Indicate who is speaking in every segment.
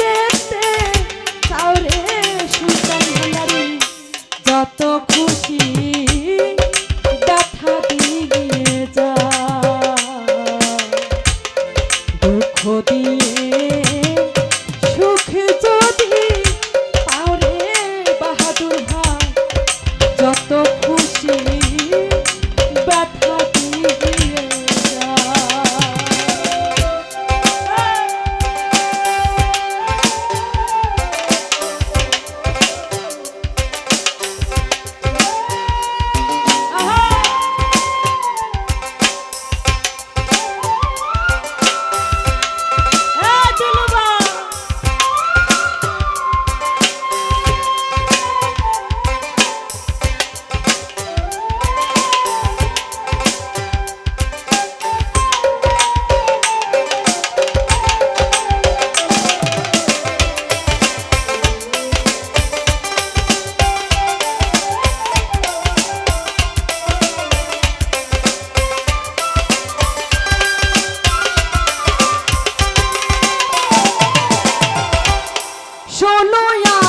Speaker 1: Yeah. হলো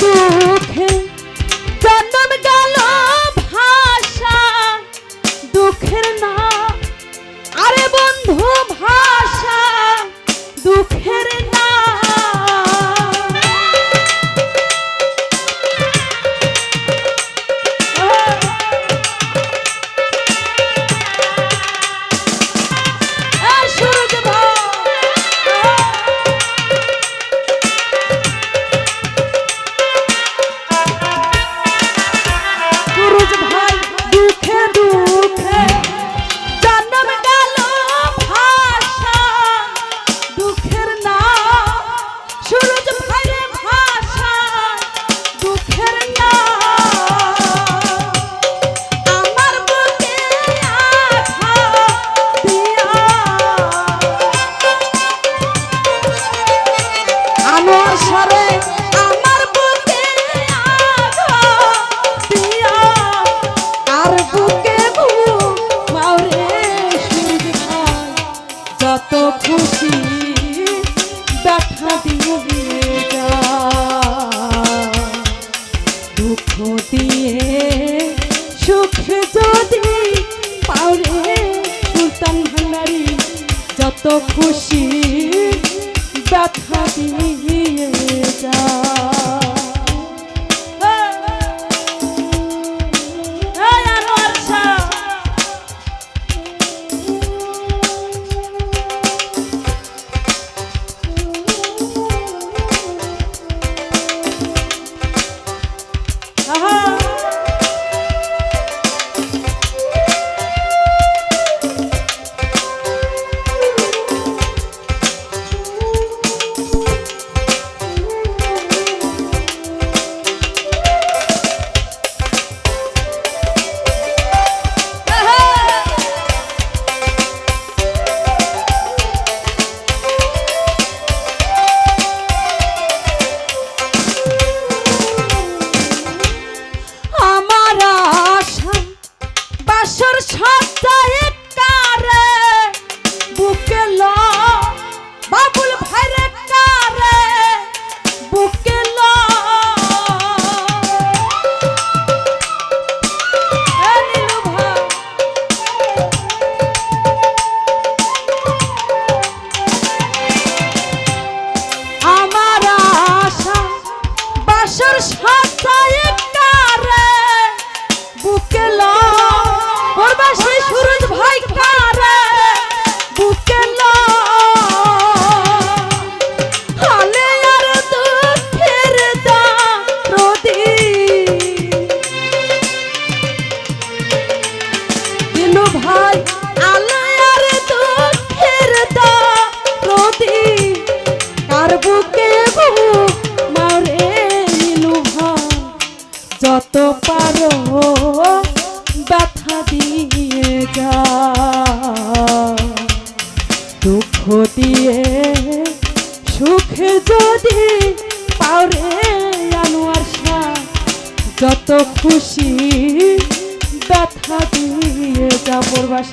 Speaker 1: দূর যত খুশি ব্যথা দিয়ে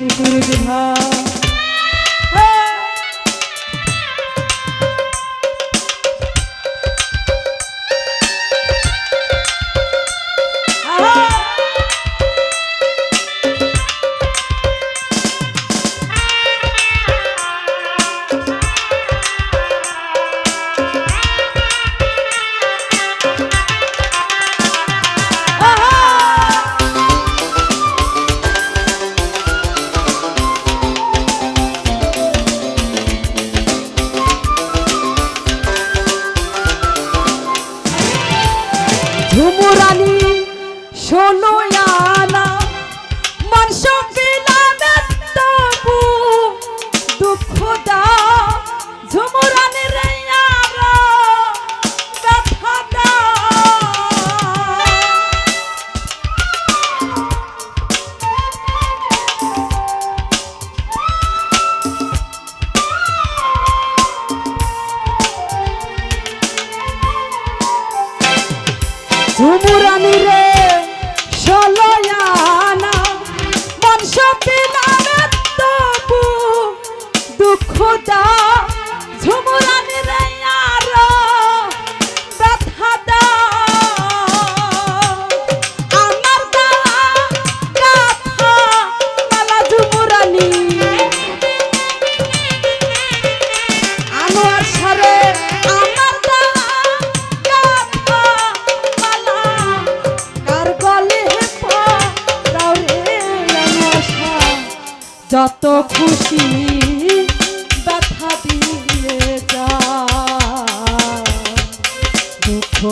Speaker 1: প্রবাসী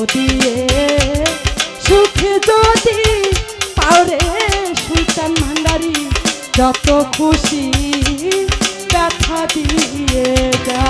Speaker 1: দিয়ে সুখ যদি পাওরে সুলতান ভান্ডারি যত খুশি ব্যথা দিয়ে যা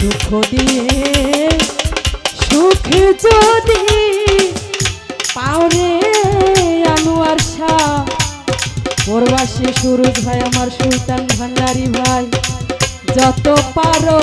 Speaker 1: দুঃখ দিয়ে, সুখ যদি পাওরে আনোয়ার শাহ প্রবাসী সুরজ ভাই, আমার সুলতান ভান্ডারি ভাই, যত পারো।